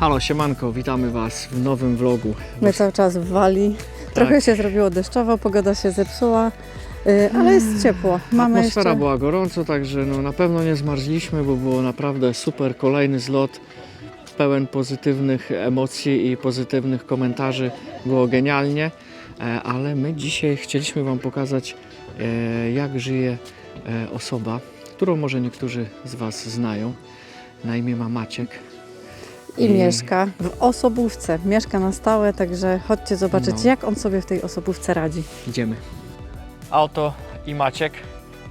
Halo, siemanko, witamy Was w nowym vlogu. My cały czas w Walii. Trochę Tak. się zrobiło deszczowo, pogoda się zepsuła, y, ale jest ciepło. Mamy Atmosfera jeszcze... była gorąco, także no, na pewno nie zmarzliśmy, bo było naprawdę super kolejny zlot pełen pozytywnych emocji i pozytywnych komentarzy. Było genialnie, e, ale my dzisiaj chcieliśmy Wam pokazać, e, jak żyje e, osoba, którą może niektórzy z Was znają. Na imię ma Maciek. I mieszka w osobówce. Mieszka na stałe, także chodźcie zobaczyć, No. jak on sobie w tej osobówce radzi. Idziemy. Auto i Maciek.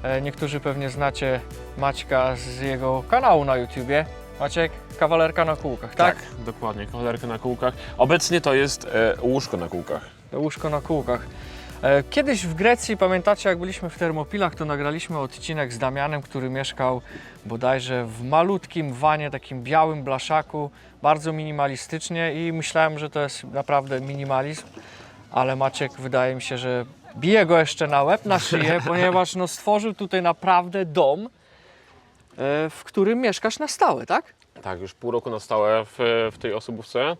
E, Niektórzy pewnie znacie Maćka z jego kanału na YouTubie. Maciek, kawalerka na kółkach, tak? dokładnie, kawalerka na kółkach. Obecnie to jest e, łóżko na kółkach. Łóżko na kółkach. E, Kiedyś w Grecji, pamiętacie, jak byliśmy w Termopilach, to nagraliśmy odcinek z Damianem, który mieszkał bodajże w malutkim wanie, takim białym blaszaku, bardzo minimalistycznie i myślałem, że to jest naprawdę minimalizm, ale Maciek wydaje mi się, że bije go jeszcze na łeb, na szyję, ponieważ no, stworzył tutaj naprawdę dom, e, w którym mieszkasz na stałe, tak? Tak, już pół roku na stałe w, w tej osobówce.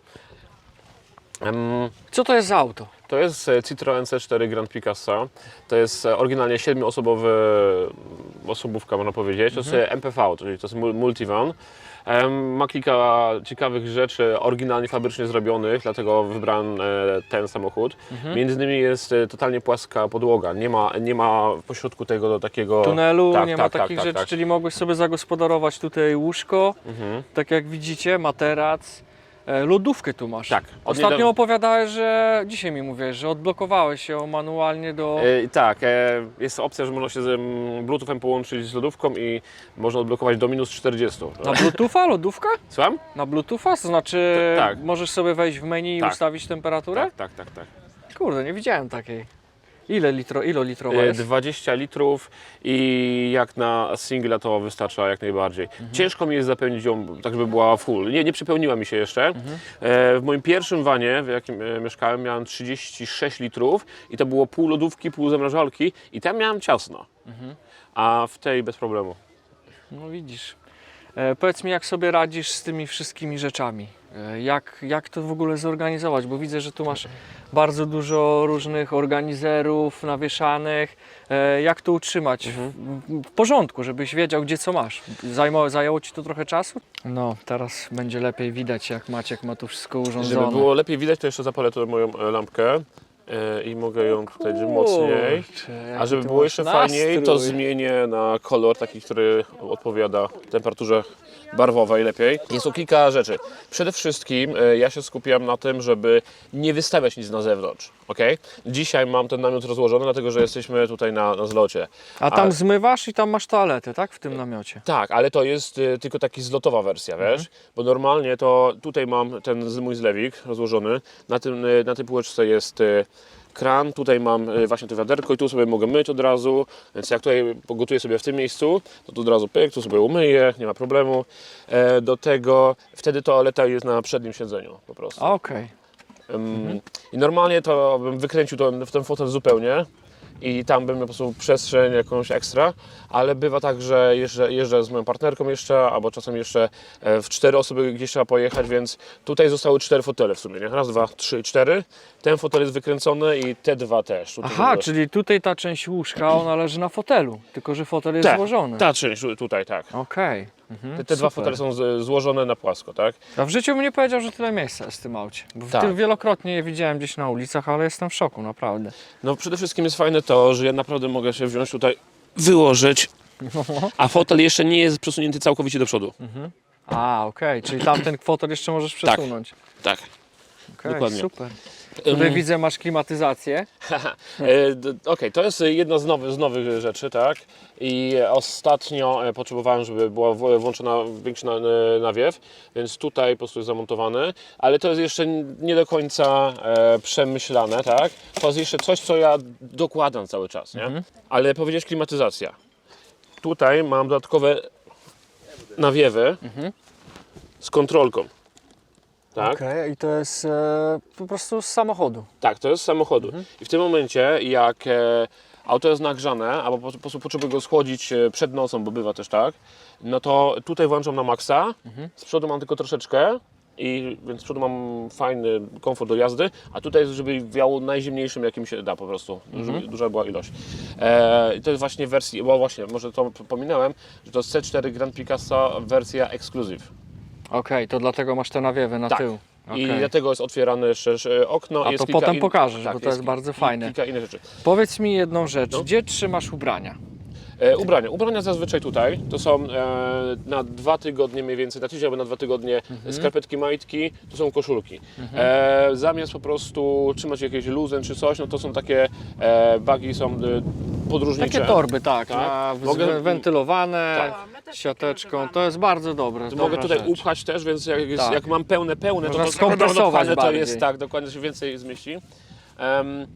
Em, Co to jest za auto? To jest e, Citroen C4 Grand Picasso. To jest e, oryginalnie 7-osobowy osobówka, można powiedzieć. To jest MPV, czyli to jest mul- multivan. Ma kilka ciekawych rzeczy oryginalnie fabrycznie zrobionych, dlatego wybrałem e, ten samochód. Między innymi jest e, totalnie płaska podłoga. Nie ma, nie ma pośrodku tego takiego tunelu, Tak, nie tak, ma tak, takich tak, rzeczy, tak. czyli mogłeś sobie zagospodarować tutaj łóżko, Mhm. tak jak widzicie, materac, lodówkę tu masz. Tak, Ostatnio niedawna- opowiadałeś, że dzisiaj mi mówiłeś, że odblokowałeś ją manualnie do... E, tak, e, jest opcja, że można się z Bluetoothem połączyć z lodówką i można odblokować do minus 40. Na Bluetootha lodówka? Słucham? Na Bluetootha? To znaczy To- tak. możesz sobie wejść w menu i Tak. ustawić temperaturę? Tak, tak, tak. tak. Kurde, nie widziałem takiej. Ile litro, ilo litrowa E, jest? 20 litrów i jak na singla to wystarcza jak najbardziej. Mhm. Ciężko mi jest zapełnić ją tak, żeby była full. Nie, nie przypełniła mi się jeszcze. Mhm. E, w moim pierwszym wanie, w jakim e, mieszkałem, miałem 36 litrów i to było pół lodówki, pół zamrażalki i tam miałem ciasno. Mhm. A w tej bez problemu. No widzisz. E, powiedz mi, jak sobie radzisz z tymi wszystkimi rzeczami? E, jak, jak to w ogóle zorganizować? Bo widzę, że tu masz bardzo dużo różnych organizerów nawieszanych. E, jak to utrzymać w, w porządku, żebyś wiedział, gdzie co masz? Zajmo, zajęło Ci to trochę czasu? No, teraz będzie lepiej widać, jak Maciek ma tu wszystko urządzone. Żeby było lepiej widać, to jeszcze zapalę tu moją lampkę e, i mogę ją tutaj mocniej. A jaki żeby ty było masz jeszcze fajniej, to nastrój. zmienię na kolor taki, który odpowiada temperaturze barwowej lepiej. Jest tu kilka rzeczy. Przede wszystkim e, ja się skupiam na tym, żeby nie wystawiać nic na zewnątrz. ok? Dzisiaj mam ten namiot rozłożony, dlatego że jesteśmy tutaj na, na zlocie. A tam Ale- zmywasz i tam masz toaletę, tak? W tym namiocie. Tak, ale to jest e, tylko taki zlotowa wersja, wiesz? Bo normalnie to tutaj mam ten mój zlewik rozłożony. Na, tym, e, na tej półeczce jest kran, tutaj mam e, właśnie to wiaderko i tu sobie mogę myć od razu. Więc jak tutaj pogotuję sobie w tym miejscu, to tu od razu pyk, tu sobie umyję, nie ma problemu. E, Do tego wtedy toaleta jest na przednim siedzeniu po prostu. Okej. Ym, I normalnie to bym wykręcił w ten fotel zupełnie i tam bym miał po prostu przestrzeń jakąś ekstra, ale bywa tak, że jeżdżę, jeżdżę z moją partnerką jeszcze, albo czasem jeszcze e, w cztery osoby gdzieś trzeba pojechać, więc tutaj zostały cztery fotele w sumie, nie? Raz, dwa, trzy, cztery. Ten fotel jest wykręcony i te dwa też. Tutaj Aha, czyli tutaj ta część łóżka, ona leży na fotelu, tylko że fotel jest Tak, złożony. Ta część tutaj, tak. Okej. Mhm, Te, te dwa super. fotele są z, złożone na płasko, tak? A w życiu bym nie powiedział, że tyle miejsca jest w tym aucie. Bo Tak. wielokrotnie je widziałem gdzieś na ulicach, ale jestem w szoku, naprawdę. No przede wszystkim jest fajne to, że ja naprawdę mogę się wziąć tutaj, wyłożyć, a fotel jeszcze nie jest przesunięty całkowicie do przodu. A, okej, czyli tamten fotel jeszcze możesz przesunąć. Tak. Okej, dokładnie. super. Tutaj widzę, masz klimatyzację. e, Okej, to jest jedna z nowych, z nowych rzeczy, tak? I ostatnio e, potrzebowałem, żeby była włączona większy e, nawiew, więc tutaj po prostu jest zamontowany, ale to jest jeszcze nie do końca przemyślane, tak? To jest jeszcze coś, co ja dokładam cały czas, nie? Ale powiedziałeś klimatyzacja. Tutaj mam dodatkowe nawiewy z kontrolką. Tak? Okej, i to jest e, po prostu z samochodu. Tak, to jest z samochodu. I w tym momencie, jak e, auto jest nagrzane, albo po, po prostu potrzebuję go schłodzić e, przed nocą, bo bywa też tak, no to tutaj włączam na maksa, z przodu mam tylko troszeczkę i więc z przodu mam fajny komfort do jazdy, a tutaj jest, żeby wiało najzimniejszym jakim się da po prostu, żeby duża była ilość. E, i to jest właśnie w wersji, bo właśnie, może to pominąłem, że to jest C4 Grand Picasso wersja Exclusive. Okej, to dlatego masz te nawiewy na Tak. tył. I Okej. dlatego jest otwierane e, okno. A jest to kilka potem pokażesz, bo to jest bardzo fajne. Kilka innych rzeczy. Powiedz mi jedną rzecz, No. gdzie trzymasz ubrania? E, ubrania. Ubrania zazwyczaj tutaj. To są e, na dwa tygodnie mniej więcej, na tydzień albo na dwa tygodnie Mhm. skarpetki, majtki, to są koszulki. E, zamiast po prostu trzymać jakieś luzem czy coś, no to są takie e, bagi są e, podróżnicze. Takie torby, tak, Tak. na Mogę- wentylowane, Tak. siateczką, to jest bardzo dobre. Mogę dobra tutaj rzecz. upchać też, więc jak, jest, Tak. jak mam pełne, pełne, Można to to skompresować dokładnie to bardziej. jest tak, dokładnie się więcej zmieści. Em,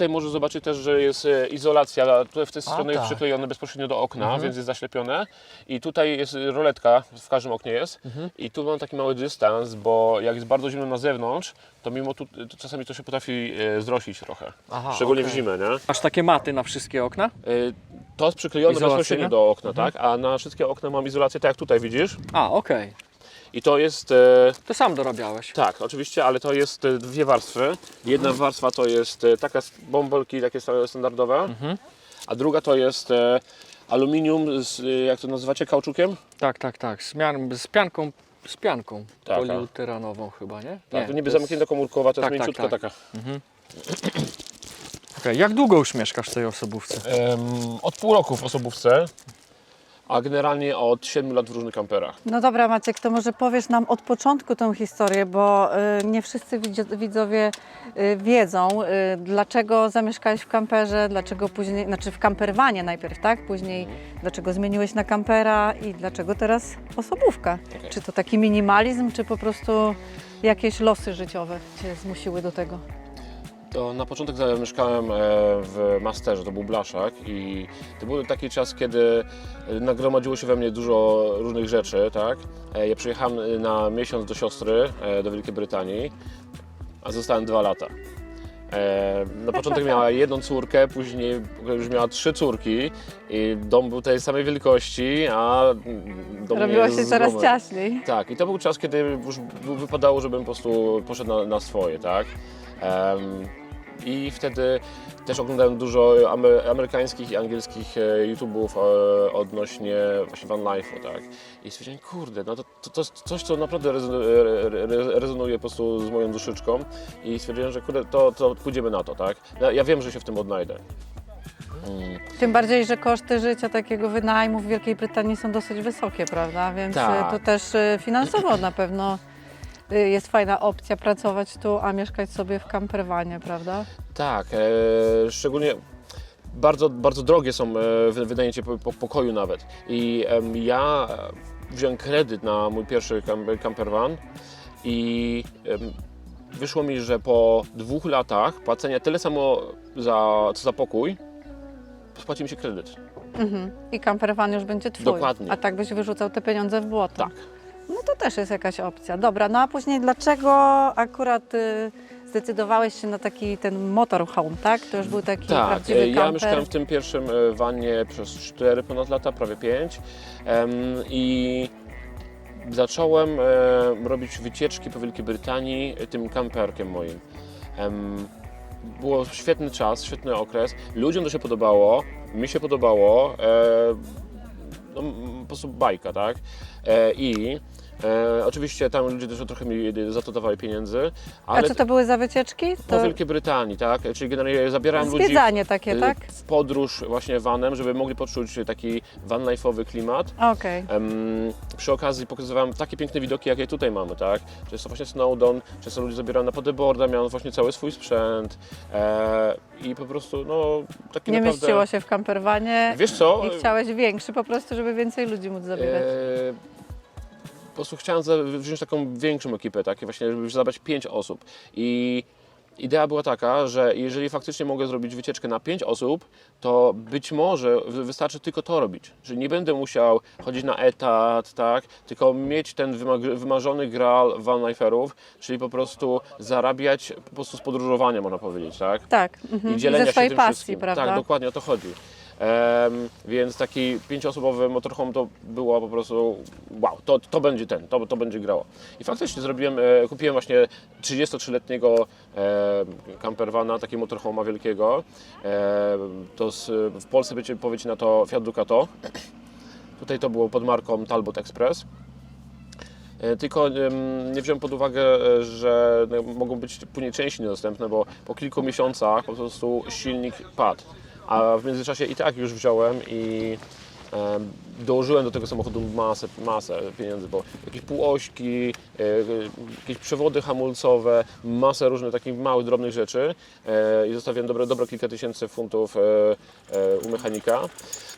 tutaj może zobaczyć też, że jest e, izolacja, tutaj w tej stronie jest tak. przyklejone bezpośrednio do okna, Mhm. więc jest zaślepione. I tutaj jest roletka, w każdym oknie jest. Mhm. I tu mam taki mały dystans, bo jak jest bardzo zimno na zewnątrz, to mimo tu, to czasami to się potrafi e, zrosić trochę. Aha, Szczególnie okej. w zimę, nie? Masz takie maty na wszystkie okna? E, To jest przyklejone Izolacyjne? bezpośrednio do okna, Mhm. tak? A na wszystkie okna mam izolację, tak jak tutaj widzisz. A, okej. I to jest... E, To sam dorabiałeś. Tak, oczywiście, ale to jest e, dwie warstwy. Jedna warstwa to jest e, taka s- bąbelki takie sta- standardowe, a druga to jest e, aluminium z, jak to nazywacie, kauczukiem? Tak, tak, tak, z, mian- z pianką, z pianką Tak, poliuteranową chyba, nie? Tak, to niby to jest- zamknięta komórkowa, to Tak, jest tak, mięciutka tak. taka. Okej, Jak długo już mieszkasz w tej osobówce? Em, od pół roku w osobówce, a generalnie od 7 lat w różnych kamperach. No dobra Maciek, to może powiesz nam od początku tą historię, bo y, nie wszyscy widzo- widzowie y, wiedzą, y, dlaczego zamieszkałeś w kamperze, dlaczego później, znaczy w kamperwanie najpierw, tak? Później dlaczego zmieniłeś na kampera i dlaczego teraz osobówka? Okej. Czy to taki minimalizm, czy po prostu jakieś losy życiowe Cię zmusiły do tego? To na początek mieszkałem e, w Masterze, to był Blaszak i to był taki czas, kiedy e, nagromadziło się we mnie dużo różnych rzeczy, tak? E, Ja przyjechałem na miesiąc do siostry do Wielkiej Brytanii, a zostałem dwa lata. Na początek miała jedną córkę, później już miała trzy córki i dom był tej samej wielkości, a dom Robiło się coraz domem. ciaśniej. Tak, i to był czas, kiedy już wypadało, żebym po prostu poszedł na, na swoje, tak? I wtedy też oglądałem dużo amer- amerykańskich i angielskich e, YouTube'ów e, odnośnie właśnie van life'u, tak? I stwierdziłem, kurde, no to, to, to jest coś, co naprawdę rezonuje, po prostu z moją duszyczką i stwierdziłem, że kurde, to, to pójdziemy na to, tak? Ja, ja wiem, że się w tym odnajdę. Mm. Tym bardziej, że koszty życia takiego wynajmu w Wielkiej Brytanii są dosyć wysokie, prawda? Więc Tak. y, to też finansowo na pewno jest fajna opcja pracować tu, a mieszkać sobie w kamperwanie, prawda? Tak, e, szczególnie bardzo, bardzo drogie są e, wy- wynajęcie po, po, pokoju nawet. I em, ja e, wziąłem kredyt na mój pierwszy kam, camper van i em, wyszło mi, że po dwóch latach płacenia tyle samo za, co za pokój, spłaci mi się kredyt. Mhm. I campervan już będzie twój. Dokładnie. A tak byś wyrzucał te pieniądze w błoto. Tak. To też jest jakaś opcja. Dobra, no a później dlaczego akurat y, zdecydowałeś się na taki ten motorhome, tak? To już był taki Tak, prawdziwy e, ja mieszkałem w tym pierwszym e, wanie przez 4 ponad lata, prawie 5 i zacząłem e, robić wycieczki po Wielkiej Brytanii e, tym kamperkiem moim. Em, Było świetny czas, świetny okres, ludziom to się podobało, mi się podobało, e, no, m, po prostu bajka, tak? E, I e, oczywiście tam ludzie też trochę mi za to dawali pieniędzy, A co to były za wycieczki? po To Wielkiej Brytanii, tak? Czyli generalnie zabierałem ludzi zwiedzanie takie, y, tak? w podróż właśnie vanem, żeby mogli poczuć taki van life'owy klimat. Okej. Przy okazji pokazywałem takie piękne widoki, jakie tutaj mamy, tak? Często właśnie Snowdon, często ludzie zabierają na bodyboarda, miałem właśnie cały swój sprzęt e, i po prostu, no, taki Nie naprawdę... mieściło się w camperwanie Wiesz co? i chciałeś większy po prostu, żeby więcej ludzi móc zabierać. E, po prostu chciałem wziąć taką większą ekipę, tak? I właśnie, żeby zabrać pięć osób. I idea była taka, że jeżeli faktycznie mogę zrobić wycieczkę na pięć osób, to być może wy- wystarczy tylko to robić. Czyli nie będę musiał chodzić na etat, tak? Tylko mieć ten wymarzony graal van liferów, czyli po prostu zarabiać po prostu z podróżowania, można powiedzieć, tak? Tak, mhm. i dzielenia ze swojej się tym pasji, wszystkim. prawda? Tak, dokładnie o to chodzi. Więc taki pięcioosobowy motorhome to było po prostu wow, to, to będzie ten, to, to będzie grało. I faktycznie zrobiłem, e, kupiłem właśnie 33-letniego e, campervana, takiego motorhoma wielkiego. To z, w Polsce będzie powiecie na to Fiat Ducato. Tutaj to było pod marką Talbot Express. E, Tylko nie wziąłem pod uwagę, e, że mogą być później części niedostępne, bo po kilku miesiącach po prostu silnik padł. A w międzyczasie i tak już wziąłem i em, dołożyłem do tego samochodu masę, masę pieniędzy, bo jakieś półośki, e, jakieś przewody hamulcowe, masę różnych takich małych, drobnych rzeczy e, i zostawiłem dobre, dobro kilka tysięcy funtów e, u mechanika.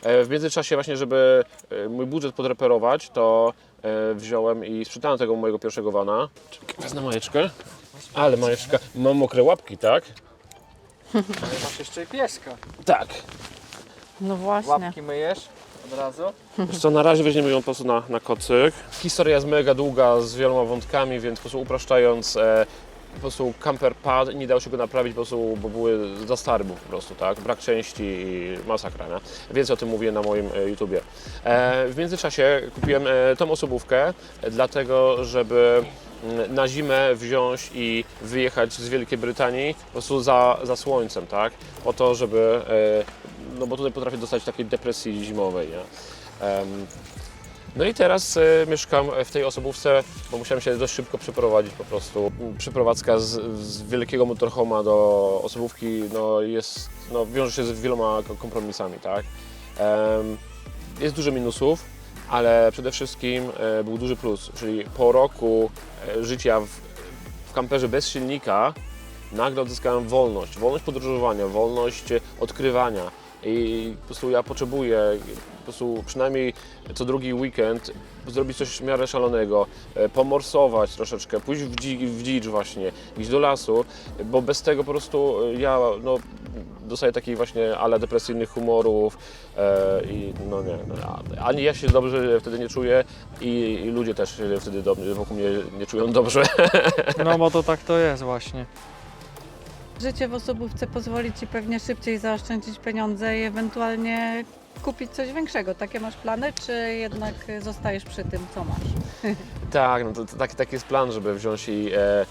W międzyczasie właśnie, żeby mój budżet podreperować, to wziąłem i sprzedałem tego mojego pierwszego. Czekaj, Wezmę majeczkę. Ale majeczka, mam mokre łapki, tak? Ale masz jeszcze i pieska. Tak. No właśnie. Łapki myjesz od razu. Wiesz co, na razie weźmiemy ją po prostu na, na kocyk. Historia jest mega długa, z wieloma wątkami, więc po prostu upraszczając, e, po prostu camper padł, nie dało się go naprawić, po prostu, bo były za stary był po prostu, tak? Brak części i masakra, nie? Więcej o tym mówię na moim e, YouTubie. E, w międzyczasie kupiłem e, tą osobówkę, e, dlatego, żeby na zimę wziąć i wyjechać z Wielkiej Brytanii po prostu za, za słońcem, tak? Po to, żeby, e, no bo tutaj potrafię dostać takiej depresji zimowej, nie? No i teraz e, mieszkam w tej osobówce, bo musiałem się dość szybko przeprowadzić po prostu. Przeprowadzka z, z wielkiego motorhoma do osobówki no jest, no wiąże się z wieloma ko- kompromisami, tak? Jest dużo minusów, ale przede wszystkim e, był duży plus, czyli po roku e, życia w, w kamperze bez silnika nagle odzyskałem wolność, wolność podróżowania, wolność e, odkrywania. I po prostu ja potrzebuję po prostu przynajmniej co drugi weekend zrobić coś w miarę szalonego, pomorsować troszeczkę, pójść w, dzi- dzicz właśnie, iść do lasu, bo bez tego po prostu ja no, dostaję takich właśnie ale depresyjnych humorów e, i no nie, no, ani ja się dobrze wtedy nie czuję i, i ludzie też się wtedy do, wokół mnie nie czują dobrze. No bo to tak to jest właśnie. Życie w osobówce pozwoli Ci pewnie szybciej zaoszczędzić pieniądze i ewentualnie kupić coś większego. Takie masz plany, czy jednak zostajesz przy tym, co masz? Tak, no to, to taki, taki jest plan, żeby wziąć i e, em,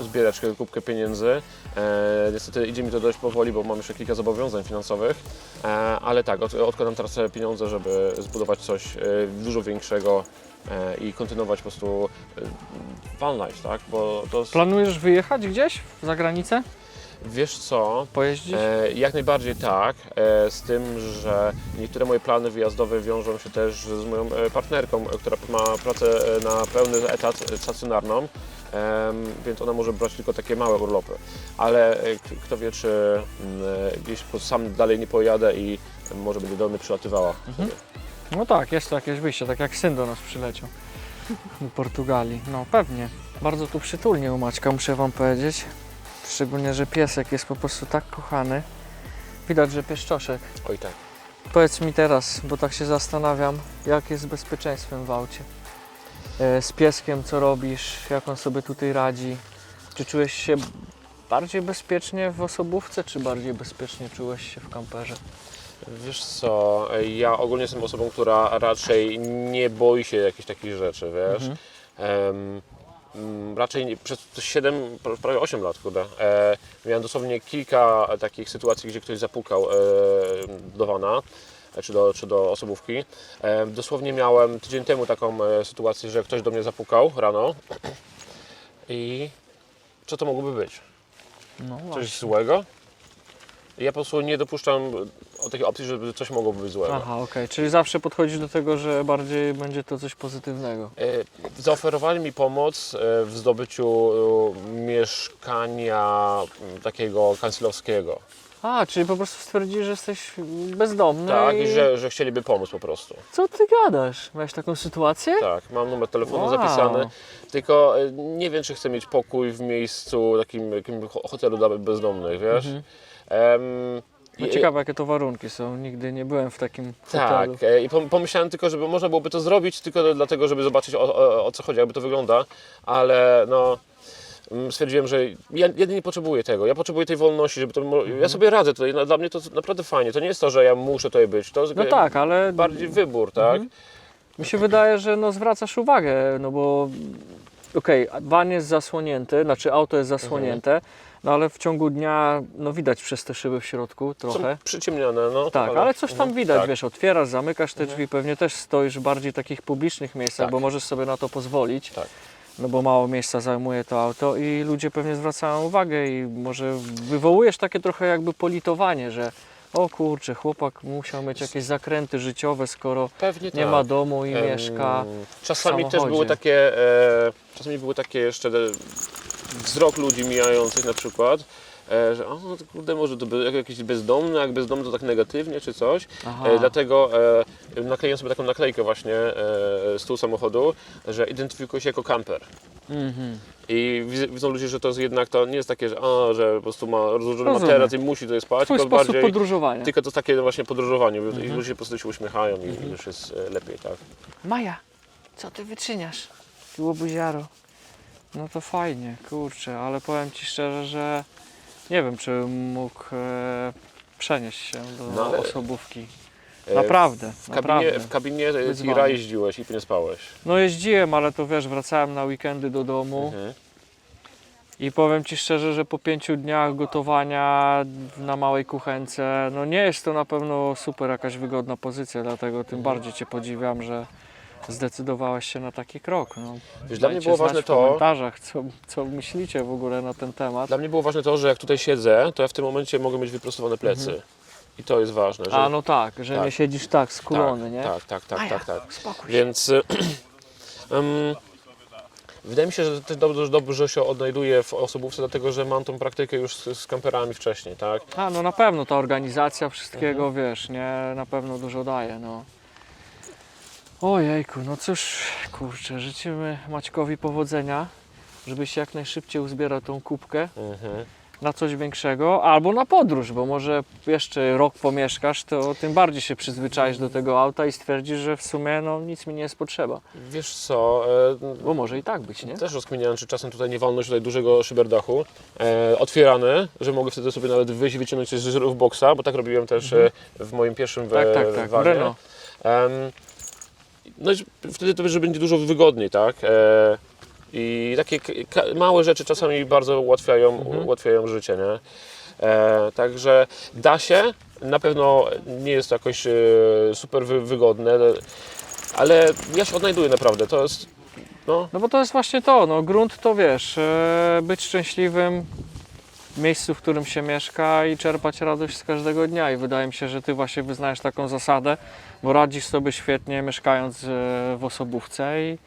zbierać kubkę pieniędzy. E, niestety idzie mi to dość powoli, bo mam jeszcze kilka zobowiązań finansowych, e, ale tak, od, odkładam teraz te pieniądze, żeby zbudować coś e, dużo większego e, i kontynuować po prostu e, van life, tak? Bo to jest, Planujesz wyjechać gdzieś za granicę? Wiesz co, Pojeździć? E, jak najbardziej tak, e, z tym, że niektóre moje plany wyjazdowe wiążą się też z moją e, partnerką, e, która ma pracę e, na pełny etat e, stacjonarną, em, więc ona może brać tylko takie małe urlopy. Ale e, k- kto wie, czy mm, e, gdzieś po sam dalej nie pojadę i może będzie do mnie przylatywała. Mhm. No tak, jest to jakieś wyjście, tak jak syn do nas przyleciał do Portugalii. No pewnie. Bardzo tu przytulnie u Maćka, muszę Wam powiedzieć. Szczególnie, że piesek jest po prostu tak kochany. Widać, że pieszczoszek. Oj tak. Powiedz mi teraz, bo tak się zastanawiam, jak jest z bezpieczeństwem w aucie? E, Z pieskiem co robisz? Jak on sobie tutaj radzi? Czy czułeś się bardziej bezpiecznie w osobówce, czy bardziej bezpiecznie czułeś się w kamperze? Wiesz co, ja ogólnie jestem osobą, która raczej nie boi się jakichś takich rzeczy, wiesz. Mhm. Em, raczej nie, przez 7, prawie 8 lat, kurde, e, miałem dosłownie kilka takich sytuacji, gdzie ktoś zapukał e, do wana e, czy do, czy do osobówki. E, dosłownie miałem tydzień temu taką e, sytuację, że ktoś do mnie zapukał rano i co to mogłoby być? No Coś złego? Ja po prostu nie dopuszczam o takiej opcji, żeby coś mogło być złego. Aha, okej, czyli zawsze podchodzisz do tego, że bardziej będzie to coś pozytywnego. E, Zaoferowali mi pomoc e, w zdobyciu e, mieszkania m, takiego kanclerskiego. A, czyli po prostu stwierdzisz, że jesteś bezdomny Tak, i... i że, że chcieliby pomóc po prostu. Co ty gadasz? Miałeś taką sytuację? Tak, mam numer telefonu Wow. zapisany, tylko e, nie wiem, czy chcę mieć pokój w miejscu takim jakim ho- hotelu dla bezdomnych, wiesz? Em, No ciekawe, jakie to warunki są. Nigdy nie byłem w takim Tak, hotelu. e, i pom- pomyślałem tylko, żeby można byłoby to zrobić tylko dlatego, żeby zobaczyć o, o, o co chodzi, jakby to wygląda, ale no mm, stwierdziłem, że ja, ja nie potrzebuję tego, ja potrzebuję tej wolności, żeby to, mo- Mhm. ja sobie radzę tutaj, no, dla mnie to naprawdę fajnie, to nie jest to, że ja muszę tutaj być, to jest No tak, ale bardziej wybór, tak? mi się wydaje, że no zwracasz uwagę, no bo okej, van jest zasłonięty, znaczy auto jest zasłonięte, no ale w ciągu dnia no widać przez te szyby w środku Są trochę. przyciemnione, no. Tak, ale- ale coś tam mhm, widać, tak. wiesz, otwierasz, zamykasz te drzwi, pewnie też stoisz w bardziej takich publicznych miejscach, Tak. bo możesz sobie na to pozwolić. Tak. No bo mało miejsca zajmuje to auto i ludzie pewnie zwracają uwagę i może wywołujesz takie trochę jakby politowanie, że o kurczę, chłopak musiał mieć jakieś zakręty życiowe, skoro Pewnie nie tak. ma domu i mieszka. Czasami też były takie, e, czasami były takie jeszcze e, wzrok ludzi mijających na przykład, że o, no to kurde, może to be- jak jakiś bezdomny, jak bezdomny to tak negatywnie czy coś. Aha. E, dlatego e, nakleiłem sobie taką naklejkę właśnie e, z tyłu samochodu, że identyfikuję się jako kamper. Mhm. I widzą ludzie, że to jest jednak, to nie jest takie, że, a, że po prostu ma rozłożony materac i musi tutaj spać, Twój tylko bardziej, podróżowania. tylko to jest takie właśnie podróżowanie i Mhm. ludzie po prostu się uśmiechają i już jest e, lepiej, tak. Maja, co ty wyczyniasz? Ty łobuziaro. No to fajnie, kurczę, ale powiem Ci szczerze, że nie wiem, czy bym mógł e, przenieść się do No ale- osobówki. E, Naprawdę, W naprawdę. kabinie, w kabinie Wyzwanie. tira jeździłeś i nie spałeś. No jeździłem, ale to wiesz, wracałem na weekendy do domu Mhm. i powiem Ci szczerze, że po pięciu dniach gotowania na małej kuchence, no nie jest to na pewno super jakaś wygodna pozycja, dlatego Mhm. tym bardziej Cię podziwiam, że zdecydowałeś się na taki krok. No. Wiesz, dla mnie było ważne w komentarzach, co, co myślicie w ogóle na ten temat. dla mnie było ważne to, że jak tutaj siedzę, to ja w tym momencie mogę mieć wyprostowane plecy. I to jest ważne. Że... Mhm. A no tak, że Tak. nie siedzisz tak skulony, tak, nie? Tak, tak, tak, Maja, tak, tak. Spokój. Więc em, wydaje mi się, że też dobrze, dobrze się odnajduję w osobówce, dlatego że mam tą praktykę już z, z kamperami wcześniej, tak? A no na pewno ta organizacja wszystkiego, Mhm. wiesz, nie, na pewno dużo daje, no. Ojejku, no cóż, kurczę, życzymy Maćkowi powodzenia, żebyś się jak najszybciej uzbierał tą kubkę Mhm. na coś większego, albo na podróż, bo może jeszcze rok pomieszkasz, to tym bardziej się przyzwyczaisz do tego auta i stwierdzisz, że w sumie no nic mi nie jest potrzeba. Wiesz co, e, Bo może i tak być, nie? Też rozkminiałem, czy czasem tutaj nie walnąć tutaj dużego szyberdachu. E, otwierany, że mogę wtedy sobie nawet wyjść i wyciągnąć coś z boxa, bo tak robiłem też e, w moim pierwszym Tak, we, tak, tak, wanie. Renault. Em, no i wtedy to że będzie dużo wygodniej, tak? E, I takie małe rzeczy czasami bardzo ułatwiają, Mhm. ułatwiają życie, nie? E, także da się, na pewno nie jest to jakoś e, super wy, wygodne, ale ja się odnajduję naprawdę, to jest, no, No bo to jest właśnie to, no grunt to wiesz, e, być szczęśliwym miejscu, w którym się mieszka i czerpać radość z każdego dnia i wydaje mi się, że Ty właśnie wyznajesz taką zasadę, bo radzisz sobie świetnie mieszkając e, w osobówce i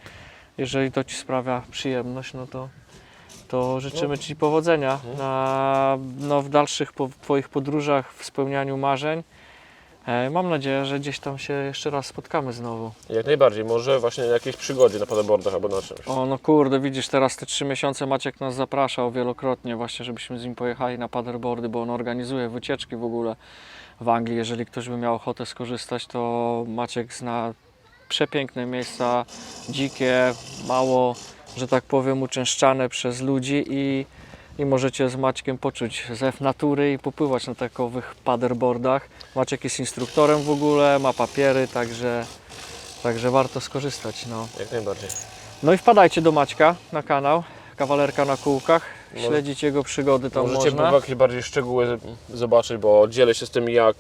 jeżeli to Ci sprawia przyjemność, no to, to życzymy Ci powodzenia na, no, w dalszych po, Twoich podróżach, w spełnianiu marzeń. E, Mam nadzieję, że gdzieś tam się jeszcze raz spotkamy znowu. Jak najbardziej, może właśnie na jakiejś przygodzie na paddleboardach albo na czymś. O no kurde, widzisz, teraz te trzy miesiące Maciek nas zapraszał wielokrotnie właśnie, żebyśmy z nim pojechali na paddleboardy, bo on organizuje wycieczki w ogóle w Anglii. Jeżeli ktoś by miał ochotę skorzystać, to Maciek zna przepiękne miejsca, dzikie, mało, że tak powiem, uczęszczane przez ludzi i, i możecie z Maćkiem poczuć zew natury i popływać na takowych paddleboardach. Maciek jest instruktorem w ogóle, ma papiery, także, także warto skorzystać. No. Jak najbardziej. No i wpadajcie do Maćka na kanał, kawalerka na kółkach, Może- śledzić jego przygody tam Możecie można. jakieś bardziej szczegóły zobaczyć, bo dzielę się z tym, jak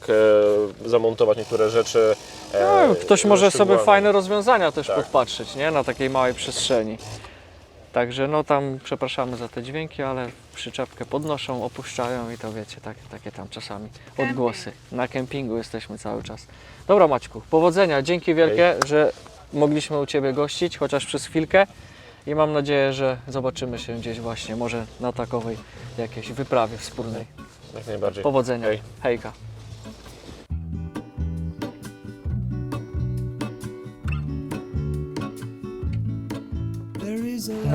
e, zamontować niektóre rzeczy. E, No, ktoś może sobie szczegółami. fajne rozwiązania też Tak. podpatrzeć, nie? Na takiej małej przestrzeni. Także no tam przepraszamy za te dźwięki, ale przyczepkę podnoszą, opuszczają i to wiecie, tak, takie tam czasami odgłosy. Na kempingu jesteśmy cały czas. Dobra Maćku, powodzenia, dzięki wielkie, że mogliśmy u Ciebie gościć, chociaż przez chwilkę. I mam nadzieję, że zobaczymy się gdzieś właśnie, może na takowej jakiejś wyprawie wspólnej. Jak najbardziej. Powodzenia. Hej. Hejka.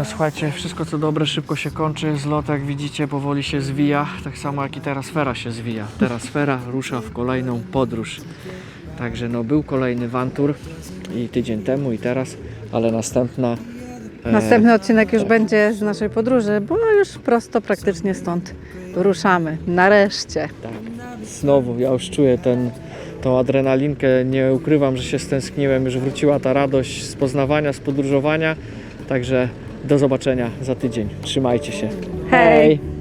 No słuchajcie, wszystko co dobre szybko się kończy. Zlot jak widzicie powoli się zwija, tak samo jak i teraz sfera się zwija. Teraz sfera rusza w kolejną podróż. Także no był kolejny wantur i tydzień temu i teraz, ale następna E, Następny odcinek już będzie z naszej podróży, bo już prosto praktycznie stąd ruszamy. Nareszcie. Tak. Znowu, ja już czuję ten, tą adrenalinkę, nie ukrywam, że się stęskniłem, już wróciła ta radość z poznawania, z podróżowania, także do zobaczenia za tydzień. Trzymajcie się. Hej! Put